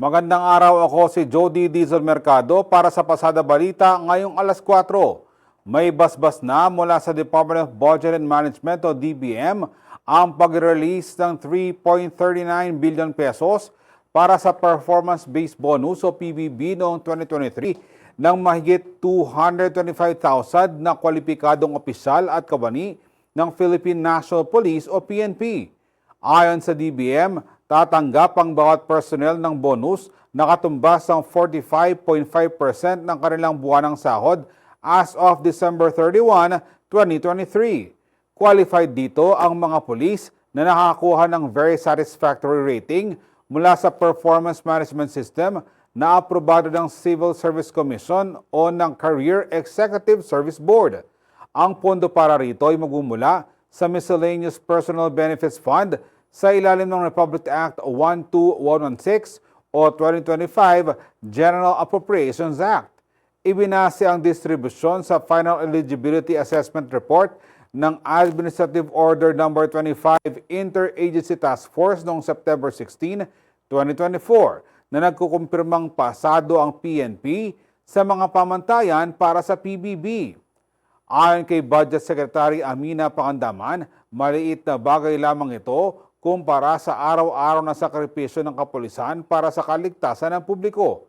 Magandang araw ako si Jody Diesel Mercado para sa Pasada Balita ngayong alas 4. May basbas na mula sa Department of Budget and Management o DBM ang pag-release ng 3.39 billion pesos para sa performance-based bonus o PBB noong 2023 ng mahigit 225,000 na kwalipikadong opisyal at kabani ng Philippine National Police o PNP. Ayon sa DBM, tatanggap ang bawat personnel ng bonus na katumbas ng 45.5% ng kanilang buwanang sahod as of December 31, 2023. Qualified dito ang mga pulis na nakakuha ng very satisfactory rating mula sa Performance Management System na aprobado ng Civil Service Commission o ng Career Executive Service Board. Ang pondo para rito ay magmumula sa Miscellaneous Personal Benefits Fund sa ilalim ng Republic Act 12116 o 2025 General Appropriations Act. Ibinase ang distribusyon sa Final Eligibility Assessment Report ng Administrative Order No. 25 Interagency Task Force noong September 16, 2024 na nagkukumpirmang pasado ang PNP sa mga pamantayan para sa PBB. Ayon kay Budget Secretary Amina Pangandaman, maliit na bagay lamang ito kumpara sa araw-araw na sakripisyo ng kapulisan para sa kaligtasan ng publiko.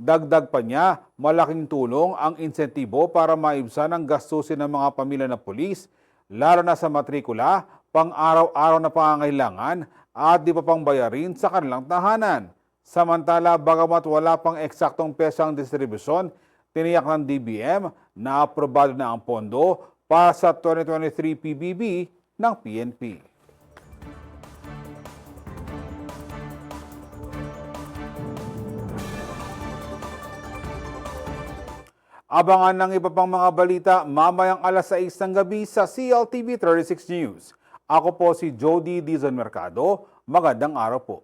Dagdag pa niya, malaking tulong ang insentibo para maibsan ang gastusin ng mga pamilya ng pulis, lalo na sa matrikula, pang-araw-araw na pangangailangan at di pa pang bayarin sa kanilang tahanan. Samantala, bagamat wala pang eksaktong pesang distribusyon, tiniyak ng DBM na aprobado na ang pondo para sa 2023 PBB ng PNP. Abangan ng iba pang mga balita mamayang alas 6 ng gabi sa CLTV 36 News. Ako po si Jody Dizon Mercado. Magandang araw po.